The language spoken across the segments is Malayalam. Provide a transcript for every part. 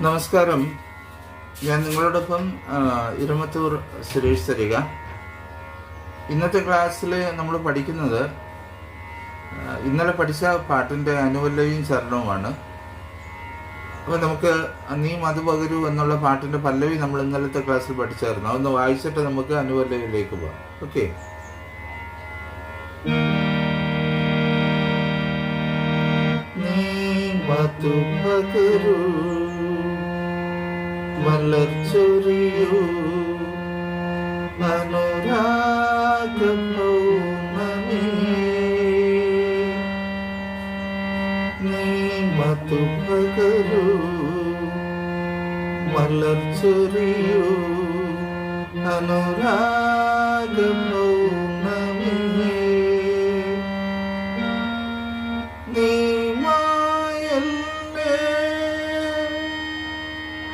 നമസ്കാരം. ഞാൻ നിങ്ങളോടൊപ്പം ഇരുമത്തൂർ സുരേഷ് തരിക ഇന്നത്തെ ക്ലാസ്സിൽ നമ്മൾ പഠിക്കുന്നത് ഇന്നലെ പഠിച്ച പാട്ടിന്റെ അനുപല്ലവിയും ചരണവുമാണ്. അപ്പോൾ നമുക്ക് നീ പകരൂ എന്നുള്ള പാട്ടിന്റെ പല്ലവി നമ്മൾ ഇന്നലത്തെ ക്ലാസ്സിൽ പഠിച്ചായിരുന്നു. അതൊന്ന് വായിച്ചിട്ട് നമുക്ക് അനുപല്ലവിയിലേക്ക് പോകാം. ഓക്കെ? നീ പകരൂ മലർച്ചൊരിയൂ മനോരാഗമോ നീ മതു പകരൂ മലർച്ചൊരിയൂ. അനുരാഗ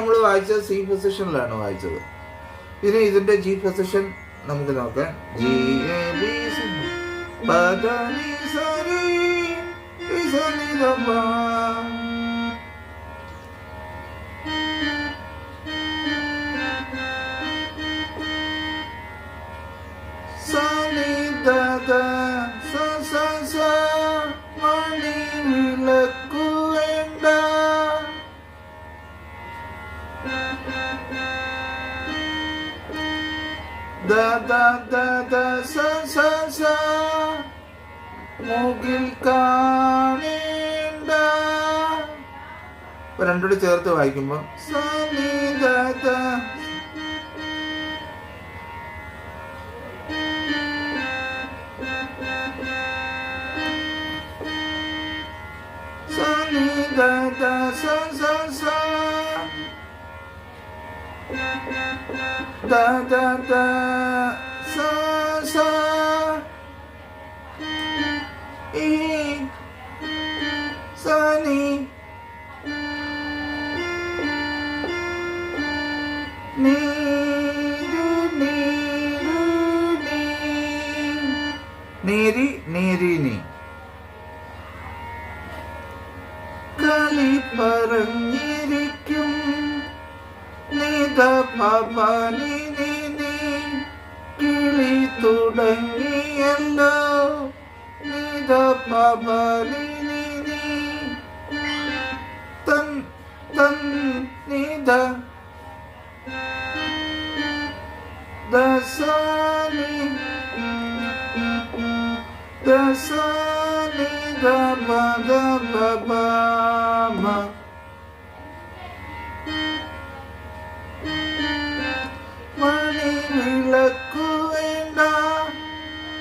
നമ്മൾ വായിച്ചത് സി പൊസിഷനിലാണ് വായിച്ചത്. ഇനി ഇതിന്റെ ജി പൊസിഷൻ നമുക്ക് നോക്കാം. ജി എ ബി സി പദ നി സ ദ da da da sa sa sa. മുകിൽ കാണേണ്ട. രണ്ടോട് ചേർത്ത് വായിക്കുമ്പോ da da da നേരി നേരി നീ. കളി പറഞ്ഞിരിക്കും. നിത പവനി നീ. കിളി തുടങ്ങിയല്ലോ. നിത പവനി നീ നീ. തൻ തൻ നിത. தசனி தசனி கபக பபாம மணி விளக்கு வேண்டா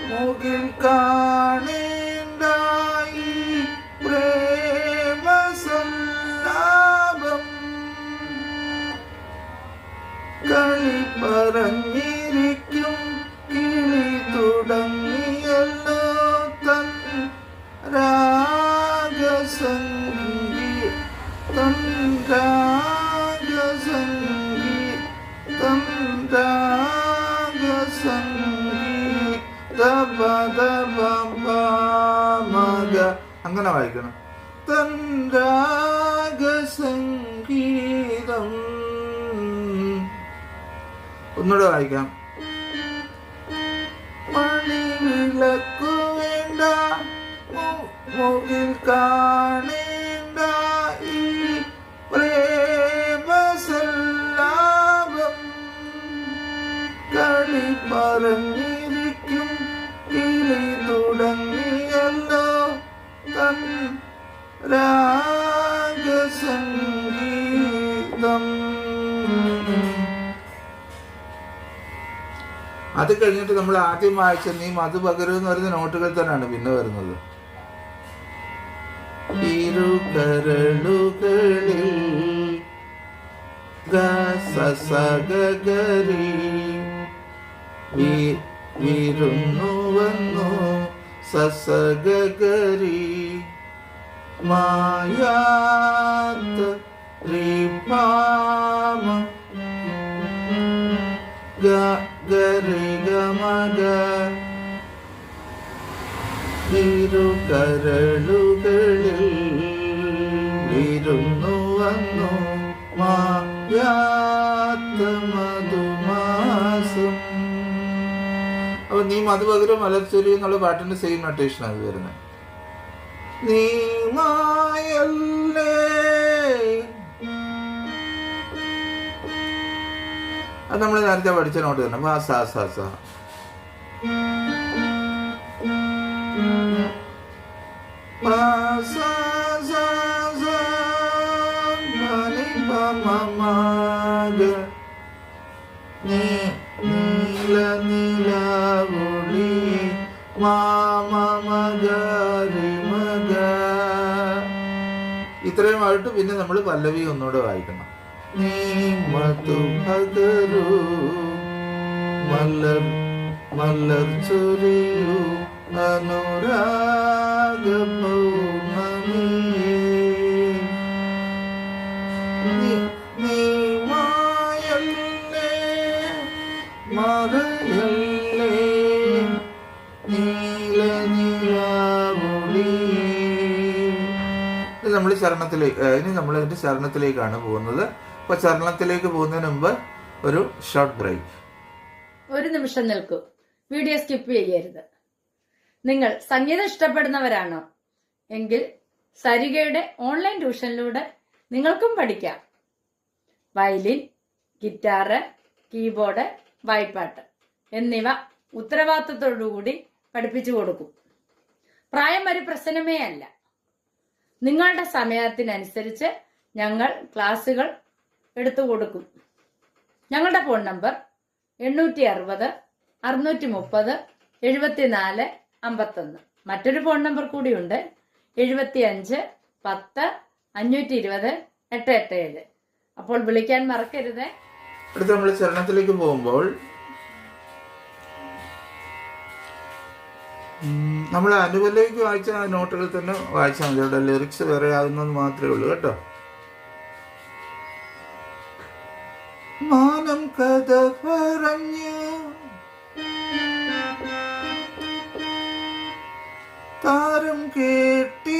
முகில் காணேண்டாய் பிரேம சல்லாபம் களி பரங்க അങ്ങനെ വായിക്കണം. തൻ രാഗസംഗീതം. ഒന്നുകൂടെ വായിക്കാം. മണിവിളക്കു വേണ്ട മുകിൽ കാണേണ്ട ഈ പ്രേമസല്ലാപം. കളി അത് കഴിഞ്ഞിട്ട് നമ്മൾ ആദ്യം വായിച്ച നീ മധു പകരു എന്ന് പറയുന്ന നോട്ടുകൾ തന്നെയാണ് പിന്നെ വരുന്നത്. ഇരുകരളുകളിൽ വന്നു സസഗരി മായാത്ത ഗമഗ ഇരു കരളുകളിൽ വിരുന്നു വന്നു മായാത്ത അപ്പൊ നീ മധുപകരം മലർച്ചൊരി എന്നുള്ള പാട്ടിന്റെ സെയിം നൊട്ടേഷൻ ആണ് വരുന്നത് നീ മായല്ലേ? അത് നമ്മൾ നേരത്തെ പഠിച്ച നോട്ട് തന്നെ. വാ സാ സാ സാ. സാ നീല മഗരി മഗ ഇത്രയുമായിട്ട് പിന്നെ നമ്മൾ പല്ലവി ഒന്നുകൂടെ വായിക്കണം. നമ്മൾ ശരണത്തിലേക്ക് ഇനി നമ്മൾ അതിന്റെ ശരണത്തിലേക്കാണ് പോകുന്നത്. അപ്പൊ ചരണത്തിലേക്ക് പോകുന്നതിന് മുമ്പ് ഒരു ഷോർട്ട് ബ്രേക്ക് ഒരു നിമിഷം നിൽക്കൂ. വീഡിയോ സ്കിപ്പ് ചെയ്യരുത്. നിങ്ങൾ സംഗീതം ഇഷ്ടപ്പെടുന്നവരാണോ? എങ്കിൽ സരികയുടെ ഓൺലൈൻ ട്യൂഷനിലൂടെ നിങ്ങൾക്കും പഠിക്കാം. വയലിൻ ഗിറ്റാറ് കീബോർഡ് വായ്പാട്ട് എന്നിവ ഉത്തരവാദിത്തത്തോടുകൂടി പഠിപ്പിച്ചു കൊടുക്കും. പ്രായം ഒരു പ്രശ്നമേ അല്ല. നിങ്ങളുടെ സമയത്തിനനുസരിച്ച് ഞങ്ങൾ ക്ലാസ്സുകൾ എടുത്തു കൊടുക്കും. ഞങ്ങളുടെ ഫോൺ നമ്പർ എണ്ണൂറ്റി അറുപത് അറുന്നൂറ്റി മുപ്പത് എഴുപത്തിനാല് അമ്പത്തൊന്ന്. മറ്റൊരു ഫോൺ നമ്പർ കൂടിയുണ്ട് എഴുപത്തി അഞ്ച് പത്ത് അഞ്ഞൂറ്റി ഇരുപത് എട്ട് എട്ട് ഏഴ്. അപ്പോൾ വിളിക്കാൻ മറക്കരുത്. അടുത്ത് നമ്മൾ ചരണത്തിലേക്ക് പോകുമ്പോൾ നമ്മൾ അനുവലേക്ക് വായിച്ച നോട്ടുകൾ തന്നെ വായിച്ചാൽ മതി. അവിടെ ലിറിക്സ് വേറെ ആകുന്നത് മാത്രമേ ഉള്ളൂ കേട്ടോ. മാനം കഥ പറഞ്ഞു താരം കേട്ടിരുന്നു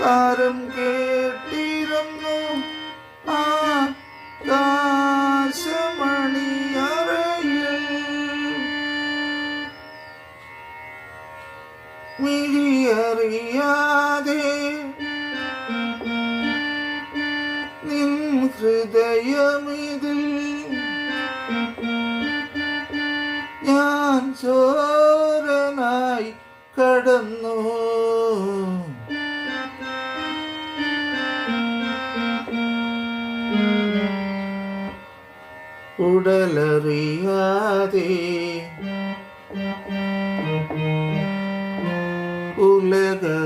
താരം കേട്ടിരുന്നു. ആ മിഴിയറിയാതെ നിൻ ഹൃദയമിതിൽ ഞാൻ ചോരനായി കടന്നു. ഉടലറിയാതെ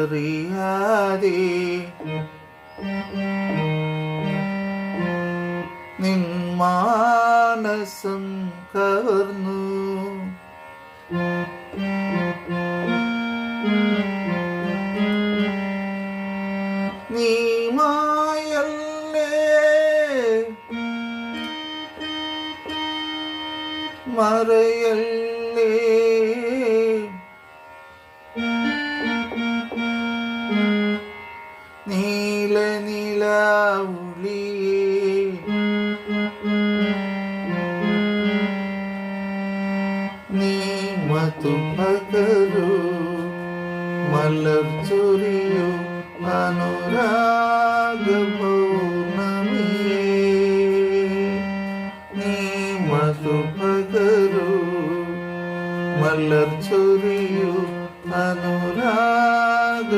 ഉലകറിയാതെ നിൻ മാനസം കവർന്നു നിലാവുളിയേ നീ മധു പകരു മലർ ചൊരിയു അനുരാഗ പൗർണമിയേ നീ മധു പകരു മലർ ചൊരിയൂ അനുരാഗ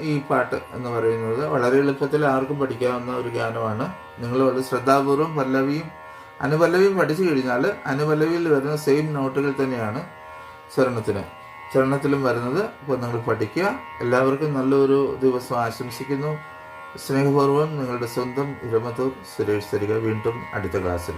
ഈ പാട്ട് എന്ന് പറയുന്നത് വളരെ എളുപ്പത്തിൽ ആർക്കും പഠിക്കാവുന്ന ഒരു ഗാനമാണ്. നിങ്ങൾ വളരെ ശ്രദ്ധാപൂർവം പല്ലവിയും അനുപല്ലവിയും പഠിച്ചു കഴിഞ്ഞാൽ അനുപല്ലവിയിൽ വരുന്ന സെയിം നോട്ടുകൾ തന്നെയാണ് ചരണത്തിന്. ചരണത്തിലും വരുന്നത് അപ്പോൾ നിങ്ങൾ പഠിക്കുക. എല്ലാവർക്കും നല്ലൊരു ദിവസം ആശംസിക്കുന്നു. സ്നേഹപൂർവം നിങ്ങളുടെ സ്വന്തം ഇരമത്തൂർ സുരേഷ് തരിക. വീണ്ടും അടുത്ത ക്ലാസ്സിൽ